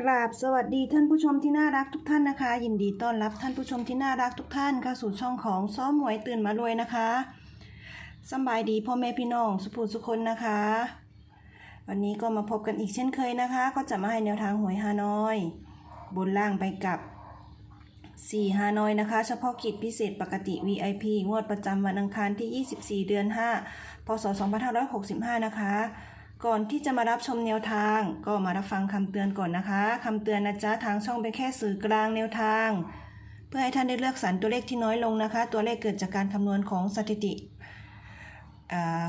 กราบสวัสดีท่านผู้ชมที่น่ารักทุกท่านนะคะ ยินดีต้อนรับท่านผู้ชมที่น่ารักทุกท่านเข้าสู่ช่องของซ้อมหวยตื่นมารวยนะคะสบายดีพ่อแม่พี่น้องสุภูสุคนนะคะ วันนี้ก็มาพบกันอีกเช่นเคยนะคะ ก็จะมาให้แนวทางหวยฮานอย บนล่างไปกับ4ฮานอยนะคะ เฉพาะกิจพิเศษปกติ VIP งวดประจำวันอังคารที่ 24 เดือน 5 พศ 2565 นะคะ ก่อนที่จะมารับชมแนวทาง ก็มารับฟังคำเตือนก่อนนะคะคำเตือนนะจ๊ะทางช่องเป็นแค่สื่อกลางแนวทาง เพื่อให้ท่านได้เลือกสรรตัวเลขที่น้อยลงนะคะ ตัวเลขเกิดจากการคำนวณของสถิติ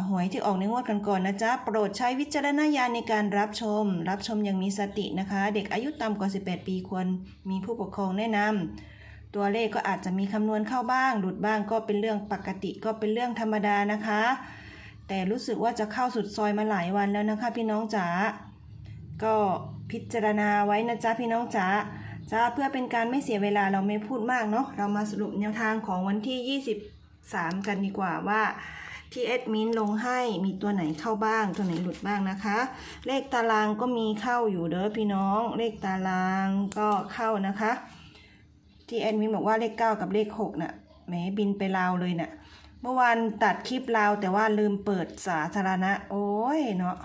หวยที่ออกในงวดกันก่อนๆนะจ๊ะ โปรดใช้วิจารณญาณในการรับชม รับชมอย่างมีสตินะคะ เด็กอายุต่ำกว่า 18 ปีควรมีผู้ปกครองแนะนำตัวเลขก็อาจจะมีคำนวณเข้าบ้าง หลุดบ้างก็เป็นเรื่องปกติก็เป็นเรื่องธรรมดานะคะ แต่รู้สึกว่าจะเข้าสุดซอยมาหลายวันแล้วนะคะพี่น้องจ๋า ก็พิจารณาไว้นะจ๊ะพี่น้องจ๋าจ้าเพื่อเป็นการไม่เสียเวลาเราไม่พูดมากเนาะเรามาสรุปแนวทางของวันที่ 23 กันดีกว่าว่าที่แอดมินลงให้มีตัวไหนเข้าบ้าง ตัวไหนหลุดบ้างนะคะ เลขตารางก็มีเข้าอยู่เด้อพี่น้อง เลขตารางก็เข้านะคะ ที่แอดมินบอกว่าเลข 9 กับเลข6น่ะแหมบินไปลาวเลยน่ะ เมื่อวานตัดคลิปลาวแต่ว่าลืมเปิดสาธารณะ โอ้ยเนาะ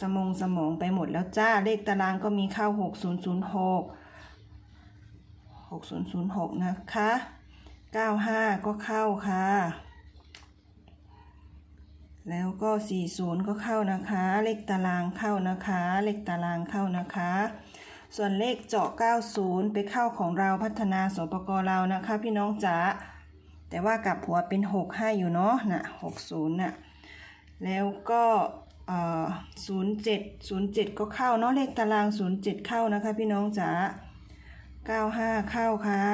สมองสมองไปหมดแล้วจ้า เลขตารางก็มีเข้า 6006 6006 นะคะ 95 ก็เข้าค่ะ แล้วก็ 40 ก็เข้านะคะ เลขตารางเข้านะคะ เลขตารางเข้านะคะ ส่วนเลขเจาะ 90 ไปเข้าของเราพัฒนาสปกรเรานะคะ พี่น้องจ๋า แต่ว่ากลับหัวเป็น 6 ให้อยู่เนาะนะ60น่ะแล้วก็เอ่อ07 07ก็เข้าเนาะเลขตาราง07เข้านะคะพี่น้องจ๋า95เข้าค่ะ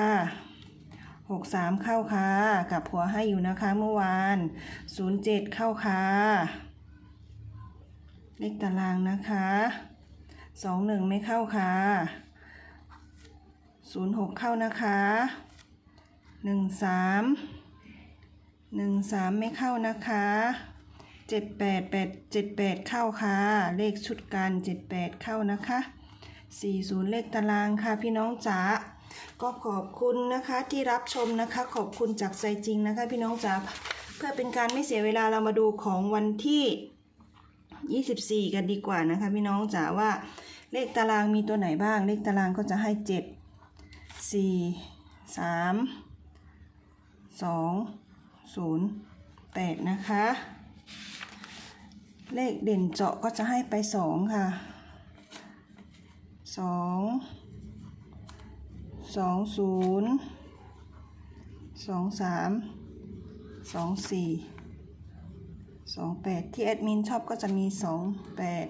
63เข้าค่ะกับหัวให้อยู่นะคะเมื่อวาน07เข้าค่ะเลขตารางนะคะ21ไม่เข้าค่ะ06เข้านะคะ หนึ่งสามหนึ่งสามไม่เข้านะคะเจ็ดแปดแปดเจ็ดแปดเข้าค่ะ เลขชุดการเจ็ดแปดเข้านะคะสี่ศูนย์เลขตารางค่ะพี่น้องจ๋าก็ขอบคุณนะคะที่รับชมนะคะ ขอบคุณจากใจจริงนะคะ พี่น้องจ๋าเพื่อเป็นการไม่เสียเวลาเรามาดูของวันที่ 24 กันดีกว่านะคะ พี่น้องจ๋าว่าเลขตารางมีตัวไหนบ้าง เลขตารางก็จะให้ 7 4 3 สองศูนย์แปดนะคะ เลขเด่นเจาะก็จะให้ไปสองค่ะสองสองศูนย์สองสามสองสี่สองแปดที่แอดมินชอบก็จะมีสองแปด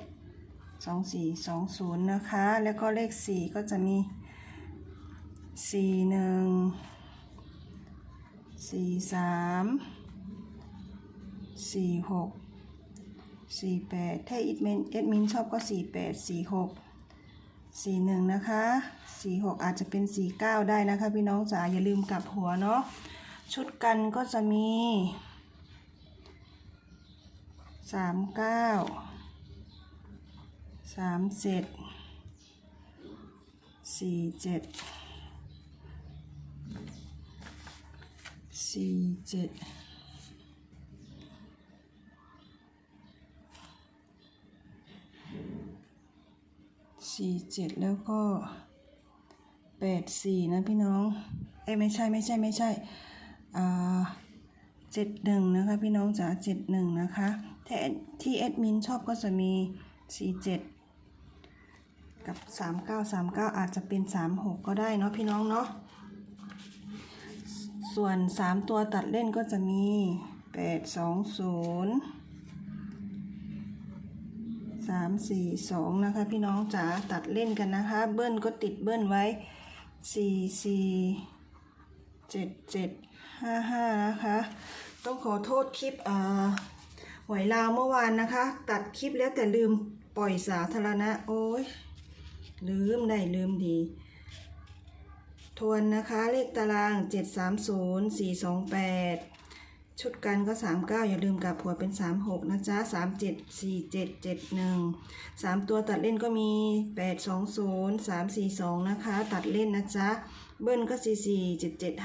สองสี่สองศูนย์นะคะ แล้วก็เลขสี่ก็จะมีสี่หนึ่ง สี่สามสี่หกสี่แปดถ้าอิดเมนเอ็ดมินชอบก็สี่แปดสี่หกสี่หนึ่งนะคะสี่หกอาจจะเป็นสี่เก้าได้นะคะ พี่น้องจ๋าอย่าลืมกลับหัวเนาะชุดกันก็จะมีสามเก้าสามเจ็ดสี่เจ็ด สี่เจ็ดสี่เจ็ดแล้วก็แปดสี่นะพี่น้อง เอ้ไม่ใช่ไม่ใช่ไม่ใช่อ่าเจ็ดหนึ่งนะคะพี่น้องจ๋าเจ็ดหนึ่งนะคะแต่ที่แอดมินชอบก็จะมีสี่เจ็ดกับสามเก้าสามเก้าอาจจะเป็นสามหกก็ได้เนาะพี่น้องเนาะ ส่วน3ตัวตัดเล่นก็จะมี8 2 0 3 4 2นะคะพี่น้องจ๋าตัดเล่นกันนะคะ เบิ้ลก็ติดเบิ้ลไว้4 4 7 7 5 5นะคะ ต้องขอโทษคลิปอ่าหวยลาวเมื่อวานนะคะ ตัดคลิปแล้วแต่ลืมปล่อยสาธารณะ โอ้ยลืมได้ลืมดี ทวนนะคะเลขตาราง 730 428 ชุดกันก็ 39 อย่าลืมกลับหัวเป็น 36 นะจ๊ะ 37 47 71 3 ตัวตัดเล่นก็มี 820 342 นะคะ ตัดเล่นนะจ๊ะ เบิ้ลก็ 44 77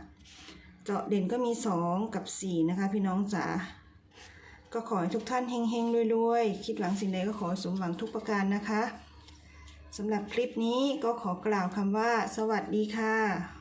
55 เจาะเด่นก็มี 2 กับ 4 นะคะพี่น้องจ๋าก็ขอให้ทุกท่านเฮงๆรวยๆ คิดหวังสิ่งใดก็ขอสมหวังทุกประการนะคะ สำหรับคลิปนี้ก็ขอกล่าวคำว่า สวัสดีค่ะ